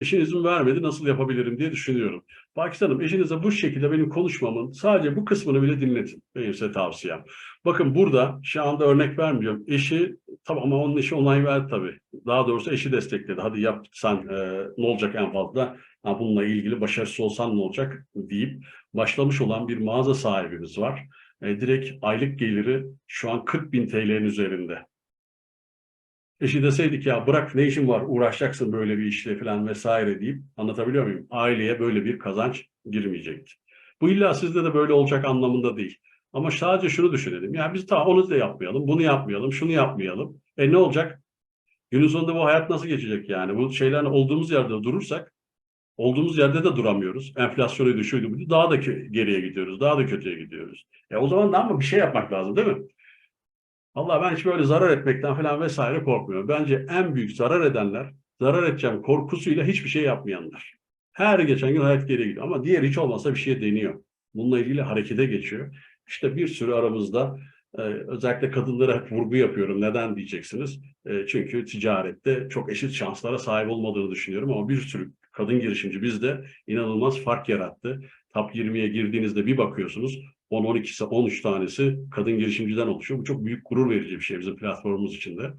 Eşin izin vermedi nasıl yapabilirim diye düşünüyorum. Pakistan'ım eşinize bu şekilde benim konuşmamın sadece bu kısmını bile dinletin. Benim size tavsiyem. Bakın burada şu anda örnek vermiyorum. Eşi tamam ama onun eşi onay verdi tabii. Daha doğrusu eşi destekledi. Hadi yap sen e, ne olacak en fazla? Ha, bununla ilgili başarısız olsan ne olacak deyip başlamış olan bir mağaza sahibimiz var. E, direkt aylık geliri şu an 40 bin TL'nin üzerinde. Eşi deseydik ya bırak ne işin var uğraşacaksın böyle bir işle falan vesaire deyip anlatabiliyor muyum? Aileye böyle bir kazanç girmeyecekti. Bu illa sizde de böyle olacak anlamında değil. Ama sadece şunu düşünelim. Ya biz tamam onu da yapmayalım, bunu yapmayalım, şunu yapmayalım. E ne olacak? Günün sonunda bu hayat nasıl geçecek yani? Bu şeylerin olduğumuz yerde durursak olduğumuz yerde de duramıyoruz. Enflasyonuydu, şuydu, buydu. Daha da geriye gidiyoruz. Daha da kötüye gidiyoruz. E o zaman da ama bir şey yapmak lazım değil mi? Allah ben hiç böyle zarar etmekten falan vesaire korkmuyorum. Bence en büyük zarar edenler, zarar edeceğim korkusuyla hiçbir şey yapmayanlar. Her geçen gün hayat geriye gidiyor. Ama diğer hiç olmazsa bir şey deniyor. Bununla ilgili harekete geçiyor. İşte bir sürü aramızda e, özellikle kadınlara hep vurgu yapıyorum. Neden diyeceksiniz? E, çünkü ticarette çok eşit şanslara sahip olmadığını düşünüyorum ama bir sürü kadın girişimci bizde inanılmaz fark yarattı. Top 20'ye girdiğinizde bir bakıyorsunuz 10, 12, 13 tanesi kadın girişimciden oluşuyor. Bu çok büyük gurur verici bir şey bizim platformumuz için de.